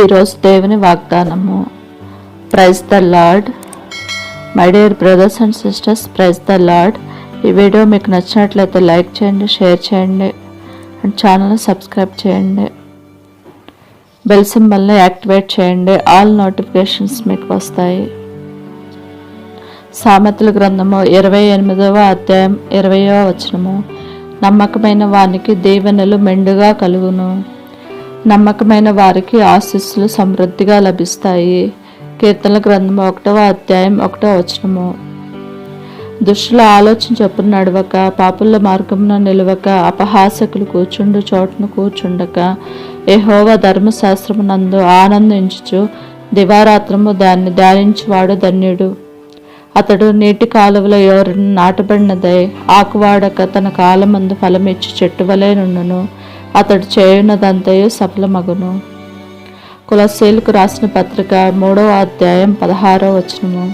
ఈరోజు దేవుని వాగ్దానము. Praise the Lord my dear brothers and sisters praise the Lord ఈ వీడియో మీకు నచ్చినట్లయితే లైక్ చేయండి షేర్ చేయండి అండ్ ఛానల్ని సబ్స్క్రైబ్ చేయండి. బెల్ సింబల్ని యాక్టివేట్ చేయండి ఆల్ నోటిఫికేషన్స్ మీకు వస్తాయి. సామెతల గ్రంథము ఇరవై ఎనిమిదవ అధ్యాయం ఇరవయవ వచనము. నమ్మకమైన వానికి దీవెనలు మెండుగా కలుగును. నమ్మకమైన వారికి ఆశీస్సులు సమృద్ధిగా లభిస్తాయి. కీర్తనల గ్రంథము ఒకటవ అధ్యాయం ఒకటవ వచనము. దుష్టుల ఆలోచన చొప్పున నడవక పాపుల మార్గమున నిలవక అపహాసకులు కూర్చుండు చోటును కూర్చుండక ఏహోవ ధర్మశాస్త్రమునందు ఆనందించుచు దివారాత్రము దాన్ని ధ్యానించువాడు ధన్యుడు. అతడు నీటి కాలువల ఎవరిని నాటబడినదై ఆకువాడక తన కాలమందు ఫలమిచ్చి చెట్టు వలె నుండును. అతడు చేయున్నదంతయు సఫలమగును. కులశీలకు రాసిన పత్రిక మూడవ అధ్యాయం పదహారో వచనము.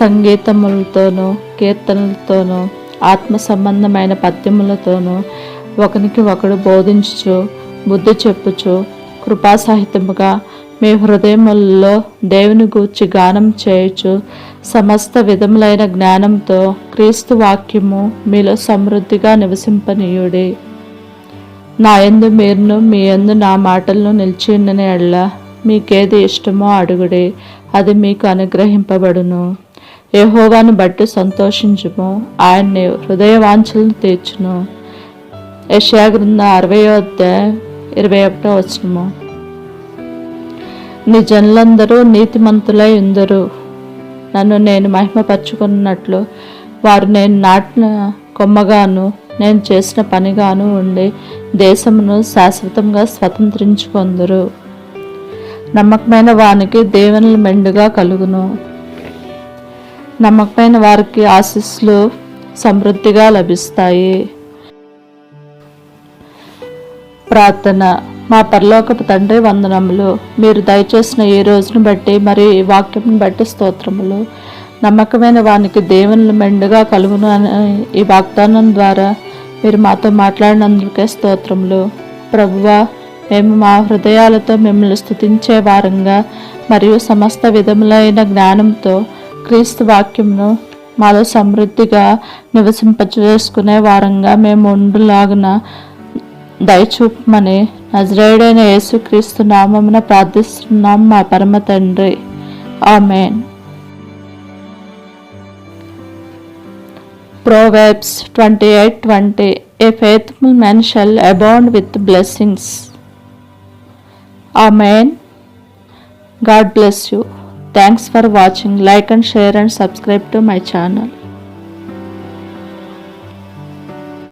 సంగీతములతోనూ కీర్తనలతోనూ ఆత్మ సంబంధమైన పద్యములతోనూ ఒకనికి ఒకడు బోధించుచు బుద్ధి చెప్పుచు కృపాసాహిత్యముగా మీ హృదయములలో దేవుని గూర్చి గానం చేయుచు సమస్త విధములైన జ్ఞానంతో క్రీస్తు వాక్యము మీలో సమృద్ధిగా నివసింపనీయుడి. నా ఎందు మీరును మీ యందు నా మాటలను నిలిచిండని ఉండని మీకేది ఇష్టమో అడుగుడే అది మీకు అనుగ్రహింపబడును. యహోవాను బట్టి సంతోషించుము ఆయన్ని హృదయవాంఛలను తీర్చును. యెషయా గ్రంథ అరవై అధ్యాయం ఇరవై ఒకటో వచనము. నీ జనులందరూ నీతిమంతులై ఉందరు. నన్ను నేను మహిమపరుచుకున్నట్లు వారు నేను నాటిన కొమ్మగాను నేను చేసిన పనిగాను ఉండి దేశమును శాశ్వతంగా స్వతంత్రించుకొందరు. నమ్మకమైన వానికి దేవుని మెండుగా కలుగును. నమ్మకమైన వారికి ఆశీస్సులు సమృద్ధిగా లభిస్తాయి. ప్రార్థన. మా పరలోకపు తండ్రి వందనములు. మీరు దయచేసిన ఈ రోజును బట్టి మరి ఈ వాక్యం బట్టి స్తోత్రములు. నమ్మకమైన వానికి దేవుని మెండుగా కలుగును అని ఈ వాగ్దానం ద్వారా మీరు మాతో మాట్లాడినందుకే స్తోత్రములు. ప్రభువా మేము మా హృదయాలతో మిమ్మల్ని స్థుతించే వారంగా మరియు సమస్త విధములైన జ్ఞానంతో క్రీస్తు వాక్యంను మాలో సమృద్ధిగా నివసింపచేసుకునే వారంగా మేము ఉండులాగున దయచూపమని నజరేయుడైన యేసుక్రీస్తు నామమున ప్రార్థిస్తున్నాం మా పరమ తండ్రి. Amen. Proverbs 28:20 A faithful man shall abound with blessings. Amen. God bless you. Thanks for watching. Like and share and subscribe to my channel.